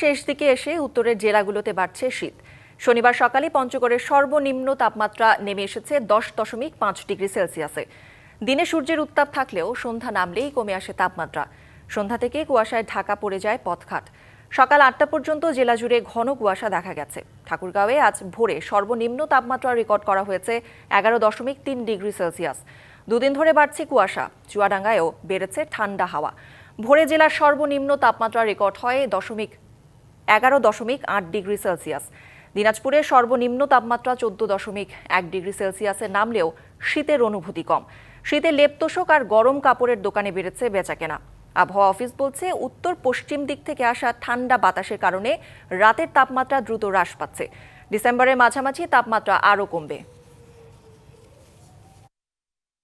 শেষ দিকে এসে উত্তরের জেলাগুলোতে বাড়ছে শীত। শনিবার সকালে পঞ্চগড়ের সর্বনিম্ন তাপমাত্রা নেমে এসেছে দশ দশমিক পাঁচ ডিগ্রি সেলসিয়াসে। দিনে সূর্যের উত্তাপ থাকলেও সন্ধ্যা নামলেই কমে আসে তাপমাত্রা। সন্ধ্যা থেকে কুয়াশায় ঢাকা পড়ে যায় পথঘাট। সকাল আটটা পর্যন্ত জেলা জুড়ে ঘন কুয়াশা দেখা গেছে। ঠাকুরগাঁওয়ে আজ ভোরে সর্বনিম্ন তাপমাত্রা রেকর্ড করা হয়েছে এগারো দশমিক তিন ডিগ্রি সেলসিয়াস। দুদিন ধরে বাড়ছে কুয়াশা। চুয়াডাঙ্গায়ও বেড়েছে ঠান্ডা হাওয়া। ভোরে জেলার সর্বনিম্ন তাপমাত্রা রেকর্ড হয় দশমিক এগারো দশমিক আট ডিগ্রি সেলসিয়াস। দিনাজপুরে সর্বনিম্ন তাপমাত্রা চোদ্দ দশমিক এক ডিগ্রি সেলসিয়াসে নামলেও শীতের অনুভূতি কম। শীতে লেপতোষক আর গরম কাপড়ের দোকানে বেড়েছে বেচাকেনা। আবহাওয়া অফিস বলছে উত্তর পশ্চিম দিক থেকে আসা ঠান্ডা বাতাসের কারণে রাতের তাপমাত্রা দ্রুত হ্রাস পাচ্ছে। ডিসেম্বরের মাঝামাঝি তাপমাত্রা আরও কমবে।